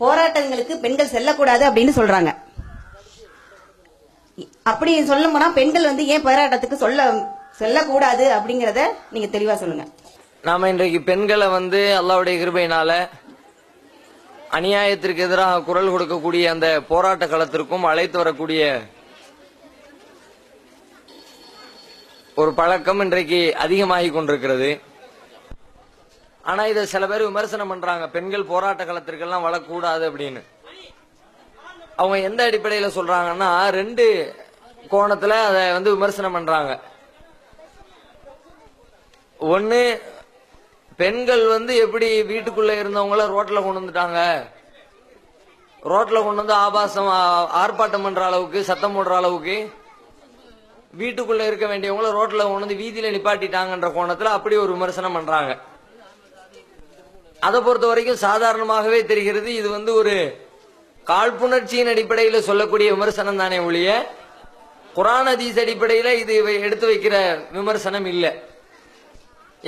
போராட்டங்களுக்கு பெண்கள் செல்லக்கூடாது அப்படின்னு சொல்றாங்க. அப்படி சொல்ல போனா பெண்கள் வந்து ஏன் போராட்டத்துக்கு சொல்ல செல்லக்கூடாது அப்படிங்கறத நீங்க தெளிவா சொல்லுங்க. நாம இன்றைக்கு பெண்களை வந்து அல்லாவுடைய கிருபையினால அநியாயத்திற்கு எதிராக குரல் கொடுக்கக்கூடிய அந்த போராட்ட களத்திற்கும் அழைத்து வரக்கூடிய ஒரு பழக்கம் இன்றைக்கு அதிகமாகி கொண்டிருக்கிறது. ஆனா இதை சில பேர் விமர்சனம் பண்றாங்க. பெண்கள் போராட்ட களத்திற்கெல்லாம் வளக்கூடாது அப்படின்னு. அவங்க எந்த அடிப்படையில சொல்றாங்கன்னா ரெண்டு கோணத்துல அதை வந்து விமர்சனம் பண்றாங்க. ஒன்னு பெண்கள் வந்து எப்படி வீட்டுக்குள்ள இருந்தவங்கள ரோட்ல கொண்டு வந்துட்டாங்க? ரோட்ல கொண்டு வந்து ஆபாசம் ஆர்ப்பாட்டம் பண்ற அளவுக்கு சத்தம் போடுற அளவுக்கு வீட்டுக்குள்ள இருக்க வேண்டியவங்கள ரோட்ல கொண்டு வந்து வீதியில நிப்பாட்டிட்டாங்கன்ற கோணத்துல அப்படி ஒரு விமர்சனம் பண்றாங்க. அதை பொறுத்த வரைக்கும் சாதாரணமாகவே தெரிகிறது. இது வந்து ஒரு காழ்ப்புணர்ச்சியின் அடிப்படையில் சொல்லக்கூடிய விமர்சனம் தானே ஒழிய குரான் அதீஸ் அடிப்படையில் இது எடுத்து வைக்கிற விமர்சனம் இல்லை.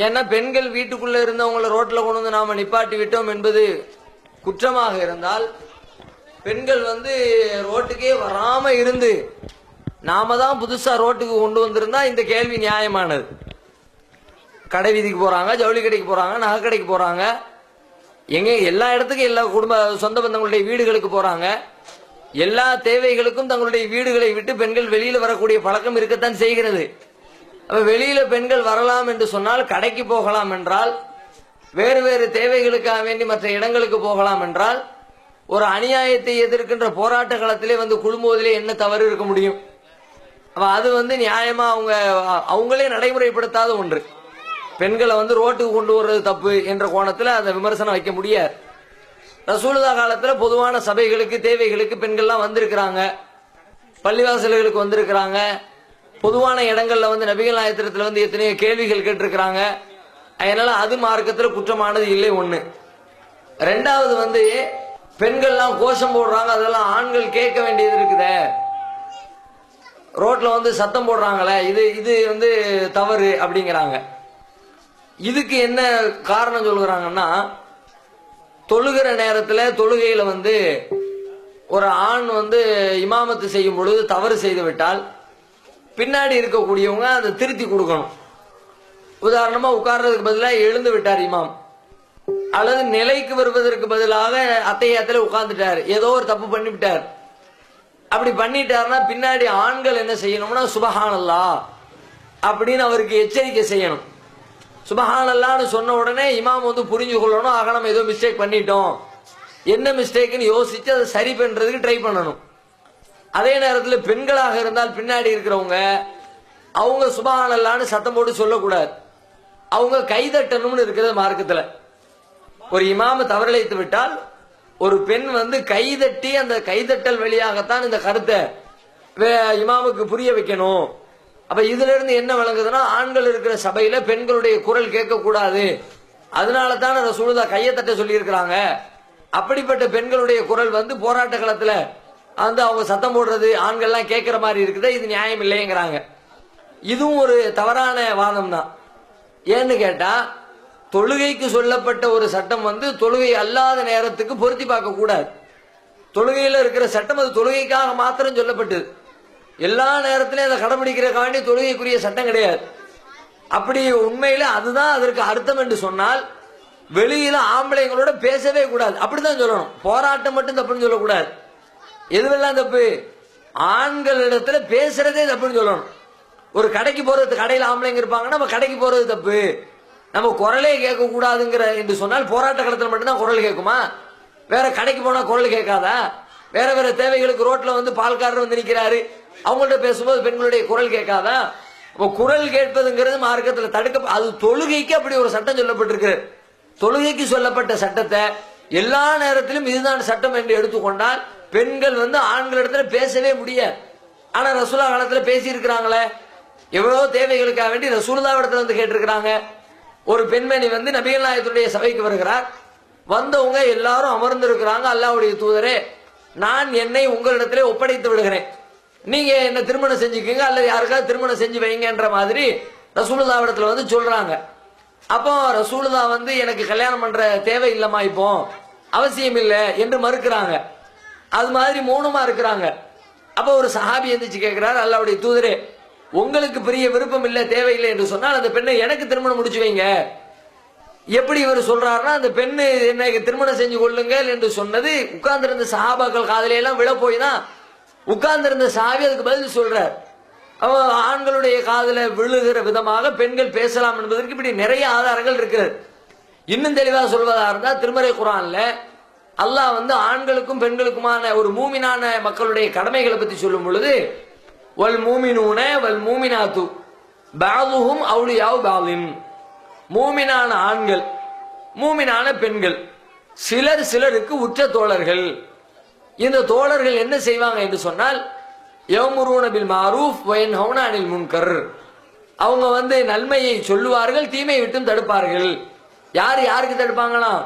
ஏன்னா பெண்கள் வீட்டுக்குள்ள இருந்தவங்கள ரோட்ல கொண்டு வந்து நாம நிப்பாட்டி விட்டோம் என்பது குற்றமாக இருந்தால் பெண்கள் வந்து ரோட்டுக்கே வராம இருந்து நாம தான் புதுசா ரோட்டுக்கு கொண்டு வந்திருந்தா இந்த கேள்வி நியாயமானது. கடை வீதிக்கு போறாங்க ஜவுளி கடைக்கு போறாங்க நகை கடைக்கு போறாங்க எங்க எல்லா இடத்துக்கும் எல்லா குடும்ப சொந்த பந்தங்களுடைய வீடுகளுக்கு போறாங்க. எல்லா தேவைகளுக்கும் தங்களுடைய வீடுகளை விட்டு பெண்கள் வெளியில வரக்கூடிய பழக்கம் இருக்கத்தான் செய்கிறது. அப்ப வெளியில பெண்கள் வரலாம் என்று சொன்னால் கடைக்கு போகலாம் என்றால் வேறு வேறு தேவைகளுக்காக வேண்டி மற்ற இடங்களுக்கு போகலாம் என்றால் ஒரு அநியாயத்தை எதிர்க்கின்ற போராட்ட களத்திலே வந்து குழும்புவதிலே என்ன தவறு இருக்க முடியும்? அப்ப அது வந்து நியாயமா அவங்க அவங்களே நடைமுறைப்படுத்தாத ஒன்று. பெண்களை வந்து ரோட்டுக்கு கொண்டு வர்றது தப்பு என்ற கோணத்தில் அந்த விமர்சனம் வைக்க முடியாது ரசூலுதா காலத்தில் பொதுவான சபைகளுக்கு தேவைகளுக்கு பெண்கள்லாம் வந்திருக்கிறாங்க. பள்ளிவாசல்களுக்கு வந்திருக்கிறாங்க. பொதுவான இடங்கள்ல வந்து நபிகள் நாயத்திரத்தில் வந்து எத்தனையோ கேள்விகள் கேட்டிருக்கிறாங்க. அதனால அது மார்க்கத்தில் குற்றமானது இல்லை ஒன்று ரெண்டாவது வந்து பெண்கள்லாம் கோஷம் போடுறாங்க அதெல்லாம் ஆண்கள் கேட்க வேண்டியது இருக்குதே. ரோட்ல வந்து சத்தம் போடுறாங்களே இது இது வந்து தவறு அப்படிங்கிறாங்க. இதுக்கு என்ன காரணம் சொல்கிறாங்கன்னா தொழுகிற நேரத்துல தொழுகையில வந்து ஒரு ஆண் வந்து இமாமத்து செய்யும் பொழுது தவறு செய்து விட்டால் பின்னாடி இருக்கக்கூடியவங்க அதை திருத்தி கொடுக்கணும். உதாரணமா உட்கார்றதுக்கு பதிலாக எழுந்து விட்டார் இமாம். அல்லது நிலைக்கு வருவதற்கு பதிலாக அத்தையத்துல உட்கார்ந்துட்டார். ஏதோ ஒரு தப்பு பண்ணிவிட்டார். அப்படி பண்ணிட்டாருன்னா பின்னாடி ஆண்கள் என்ன செய்யணும்னா சுபஹானல்லா அப்படின்னு அவருக்கு எச்சரிக்கை செய்யணும். சுபஹானல்லான்னு சொன்ன உடனே இமாம் வந்து புரிஞ்சு கொள்ளணும் ஆக நம்ம ஏதோ மிஸ்டேக் பண்ணிட்டோம். என்ன மிஸ்டேக்னு யோசிச்சு அதை சரி பண்றதுக்கு ட்ரை பண்ணணும். அதே நேரத்தில் பெண்களாக இருந்தால் பின்னாடி இருக்கிறவங்க அவங்க சுபஹானல்லான்னு சத்தம் போட்டு சொல்லக்கூடாது. அவங்க கைதட்டணும்னு இருக்கிறது மார்க்கத்தில். ஒரு இமாம தவறிழைத்து விட்டால் ஒரு பெண் வந்து கைதட்டி அந்த கைதட்டல் வழியாகத்தான் இந்த கருத்தை இமாமுக்கு புரிய வைக்கணும். அப்ப இதுல இருந்து என்ன விளங்குதுன்னா ஆண்கள் இருக்கிற சபையில பெண்களுடைய குரல் கேட்கக்கூடாது. அதனால தான் ரசூலுதா கையை தட்ட சொல்லி இருக்கிறாங்க அப்படிப்பட்ட பெண்களுடைய குரல் வந்து போராட்ட களத்துல வந்து அவங்க சத்தம் போடுறது ஆண்கள்லாம் கேட்கிற மாதிரி இருக்குது இது நியாயம் இல்லைங்கிறாங்க. இதுவும் ஒரு தவறான வாதம் தான் ஏன்னு கேட்டா தொழுகைக்கு சொல்லப்பட்ட ஒரு சட்டம் வந்து தொழுகை அல்லாத நேரத்துக்கு பொருத்தி பார்க்க கூடாது தொழுகையில இருக்கிற சட்டம் அது தொழுகைக்காக மாத்திரம் சொல்லப்பட்டது. எல்லா நேரத்திலையும் அதை கடைபிடிக்கிறக்காண்டி தொழுகைக்குரிய சட்டம் கிடையாது. அப்படி உண்மையில அதுதான் அதற்கு அர்த்தம் என்று சொன்னால் வெளியில ஆம்பளைங்களோட பேசவே கூடாது. அப்படிதான் சொல்லணும். போராட்டம் மட்டும் தப்புன்னு சொல்லக்கூடாது. எதுவெல்லாம் தப்பு? ஆண்களிடத்துல பேசுறதே தப்புன்னு சொல்லணும். ஒரு கடைக்கு போறது கடையில் ஆம்பளைங்க இருப்பாங்க நம்ம கடைக்கு போறது தப்பு. நம்ம குரலே கேட்க கூடாதுங்கிற என்று சொன்னால் போராட்ட களத்தில் மட்டும்தான் குரல் கேட்குமா? வேற கடைக்கு போனா குரல் கேட்காதா? வேற வேற தேவைகளுக்கு ரோட்ல வந்து பால்காரர் வந்து நிக்கிறாரு. அவங்கள்ட்ட பேசும்போது பெண்களுடைய குரல் கேட்காதா? இப்போ குரல் கேட்பதுங்கிறது மார்க்கத்தில் தடுக்க அது தொழுகைக்கு அப்படி ஒரு சட்டம் சொல்லப்பட்டிருக்கு தொழுகைக்கு சொல்லப்பட்ட சட்டத்தை எல்லா நேரத்திலும் இதுதான் சட்டம் என்று எடுத்துக்கொண்டால் பெண்கள் வந்து ஆண்களிடத்துல பேசவே முடியாது. ஆனா ரசூலா காலத்துல பேசி இருக்கிறாங்களே எவ்வளவு தேவைகளுக்காக வேண்டி ரசூலுல்லா இடத்துல வந்து கேட்டிருக்கிறாங்க. ஒரு பெண்மணி வந்து நபிகள் நாயகத்துடைய சபைக்கு வருகிறார். வந்தவங்க எல்லாரும் அமர்ந்து இருக்கிறாங்க அல்லாவுடைய தூதரே. நான் என்னை உங்களிடத்திலே ஒப்படைத்து விடுகிறேன். நீங்க என்ன திருமணம் செஞ்சுக்கீங்க அல்லது யாருக்காவது திருமணம் செஞ்சு வைங்கன்ற மாதிரி ரசூலுதா இடத்துல வந்து சொல்றாங்க. அப்போ ரசூலுதா வந்து எனக்கு கல்யாணம் பண்ற தேவை இல்லம்மா இப்போ. அவசியம் இல்லை என்று மறுக்கிறாங்க. அது மாதிரி மௌனமா இருக்கிறாங்க. அப்போ ஒரு சஹாபி எந்திரிச்சு கேட்கிறாரு அல்லாவுடைய தூதரே உங்களுக்கு பெரிய விருப்பம் இல்லை தேவையில்லை என்று சொன்னால் அந்த பெண்ணை எனக்கு திருமணம் முடிச்சு வைங்க. எப்படி இவர் சொல்றாருன்னா அந்த பெண்ணு என்னை திருமணம் செஞ்சு கொள்ளுங்கள் என்று சொன்னது உட்கார்ந்திருந்த சஹாபாக்கள் காதலையெல்லாம் விழ போய் தான் உட்கார்ந்திருந்த சாவி அதுக்கு பதில் சொல்றார். அவன் ஆண்களுடைய காதல விழுகிற விதமாக பெண்கள் பேசலாம் என்பதற்கு இப்படி நிறைய ஆதாரங்கள் இருக்கிறது. இன்னும் தெளிவாக சொல்வதா இருந்தால் திருமறை குரான்ல அல்லாஹ் வந்து ஆண்களுக்கும் பெண்களுக்குமான ஒரு மூமினான மக்களுடைய கடமைகளை பத்தி சொல்லும் பொழுது வல் மூமினூன வல் மூமினாத்து பாதுஹும் அவுளியாவு பாலின் மூமினான ஆண்கள் மூமினான பெண்கள் சிலர் சிலருக்கு உற்ற தோழர்கள். இந்த தோழர்கள் என்ன செய்வாங்க என்று சொன்னால் யௌமுரூன மாரூஃப் வயன் அனில் முன்கர். அவங்க வந்து நன்மையை சொல்லுவார்கள் தீமையை விட்டும் தடுப்பார்கள். யார் யாருக்கு தடுப்பாங்களாம்?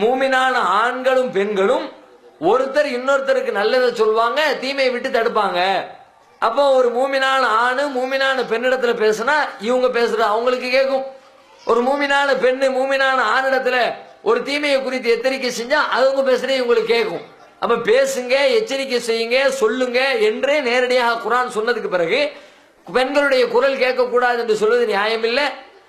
மூமினான ஆண்களும் பெண்களும் ஒருத்தர் இன்னொருத்தருக்கு நல்லதை சொல்லுவாங்க தீமையை விட்டு தடுப்பாங்க. அப்போ ஒரு மூமினான ஆணு மூமினான பெண்ணிடத்துல பேசுனா இவங்க பேசுறது அவங்களுக்கு கேட்கும். ஒரு மூமினான பெண்ணு மூமினான ஆணிடத்துல ஒரு தீமையை குறித்து எச்சரிக்கை செஞ்சா அவங்க பேசுறது இவங்களுக்கு கேட்கும். அப்ப பேசுங்க எச்சரிக்கை செய்யுங்க சொல்லுங்க என்றே நேரடியாக குரான் சொன்னதுக்கு பிறகு பெண்களுடைய குரல் கேட்கக்கூடாது என்று சொல்வது நியாயம் இல்லை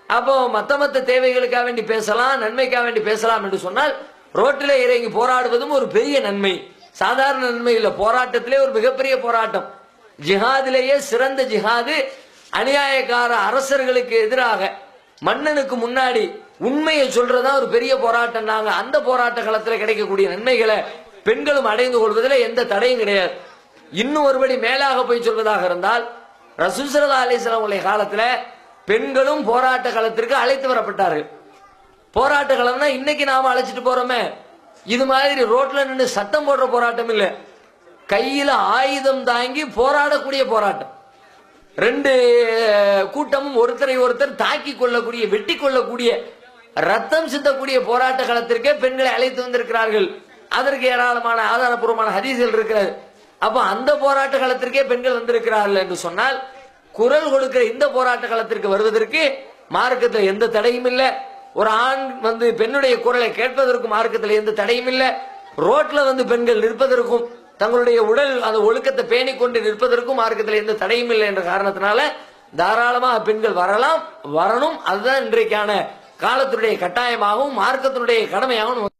அப்போ மத்த மத்த தேவைகளுக்காக வேண்டி பேசலாம் நன்மைக்காக வேண்டி பேசலாம் என்று சொன்னால் ரோட்டில் இறங்கி போராடுவதும் ஒரு பெரிய நன்மை. சாதாரண நன்மை இல்லை போராட்டத்திலே ஒரு மிகப்பெரிய போராட்டம். ஜிஹாதிலேயே சிறந்த ஜிஹாது அநியாயக்கார அரசர்களுக்கு எதிராக மன்னனுக்கு முன்னாடி உண்மையை சொல்றதா ஒரு பெரிய போராட்டம் நாங்க. அந்த போராட்ட களத்தில் கிடைக்கக்கூடிய நன்மைகளை பெண்களும் அடைந்து கொள்வதில் எந்த தடையும் கிடையாது. இன்னும் ஒருபடி மேலாக போய் சொல்வதாக இருந்தால் ரசூசரதா அலிஸ்லாம் உடைய காலத்துல பெண்களும் போராட்ட களத்திற்கு அழைத்து வரப்பட்டார்கள். போராட்ட களம்னா இன்னைக்கு நாம அழைச்சிட்டு போறோமே. இது மாதிரி ரோட்ல நின்று சத்தம் போடுற போராட்டம் இல்லை. கையில ஆயுதம் தாங்கி போராடக்கூடிய போராட்டம். ரெண்டு கூட்டமும் ஒருத்தரை ஒருத்தர் தாக்கி கொள்ளக்கூடிய வெட்டி கொள்ளக்கூடிய ரத்தம் சிந்தக்கூடிய போராட்ட களத்திற்கே பெண்களை அழைத்து வந்திருக்கிறார்கள். அதற்கு ஏராளமான ஆதாரபூர்வமான ஹரிசல் இருக்கிறது. அப்போ அந்த போராட்ட காலத்திற்கே பெண்கள் வந்திருக்கிறார்கள் என்று சொன்னால் குரல் கொடுக்கிற இந்த போராட்ட காலத்திற்கு வருவதற்கு மார்க்கத்தில் எந்த தடையும் இல்லை. ஒரு ஆண் வந்து பெண்ணுடைய குரலை கேட்பதற்கும் மார்க்கத்தில் எந்த தடையும் இல்லை. ரோட்ல வந்து பெண்கள் நிற்பதற்கும் தங்களுடைய உடல் அந்த ஒழுக்கத்தை பேணி கொண்டு நிற்பதற்கும் மார்க்கத்தில் எந்த தடையும் இல்லை என்ற காரணத்தினால தாராளமாக பெண்கள் வரலாம் வரணும். அதுதான் இன்றைக்கான காலத்தினுடைய கட்டாயமாகவும் மார்க்கத்தினுடைய கடமையாகவும்